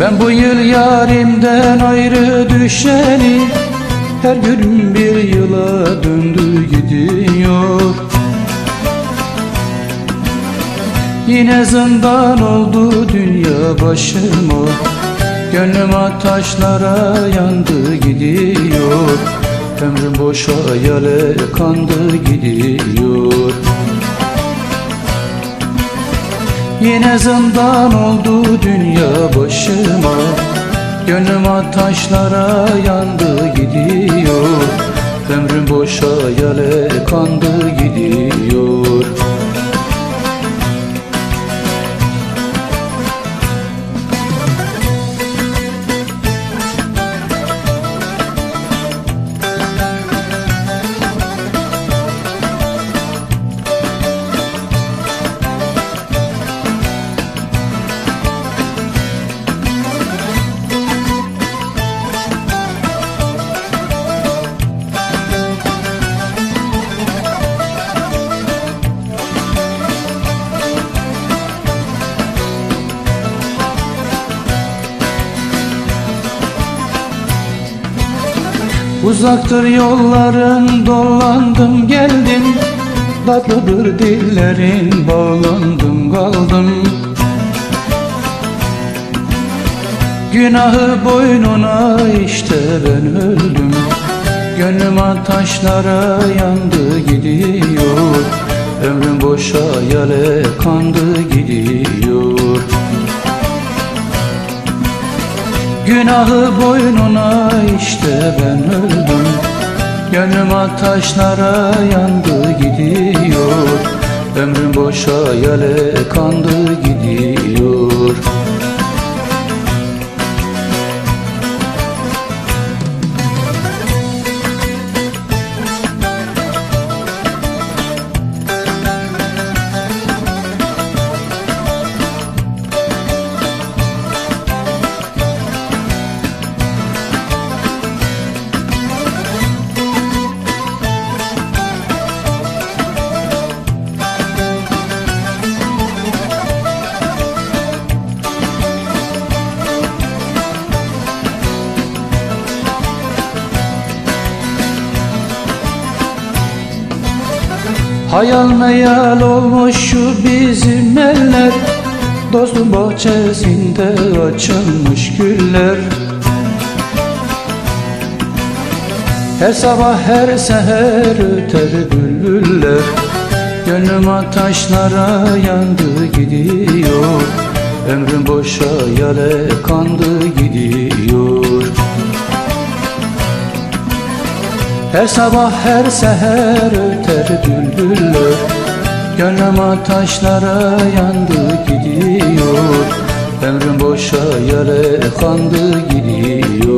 Ben bu yıl yarimden ayrı düşeni Her gün bir yıla döndü gidiyor. Yine zindan oldu dünya başıma Gönlüm taşlara yandı gidiyor. Ömrüm boşa yale kandı gidiyor Yine zindan oldu dünya başıma. Gönlüm taşlara yandı gidiyor. Ömrüm boşa yale kandı gidiyor Uzaktır yolların dolandım geldim. Tatlıdır dillerin bağlandım kaldım. Günahı boynuna işte ben öldüm. Gönlüm taşlara yandı gidiyor. Ömrüm boşa yale kandı gidiyor Günahı boynuna işte ben öldüm. Gönlüm taşlara yandı gidiyor. Ömrüm boşa yale kandı gidiyor Hayal meyal olmuş şu bizim eller. Dostun bahçesinde açılmış güller. Her sabah her seher öter bülbüller. Gönlüm taşlara yandı gidiyor. Ömrüm boşa yale kandı gidiyor Her sabah her seher öter bülbüller Gönlüm taşlara yandı gidiyor. Ömrüm boşa yale kandı gidiyor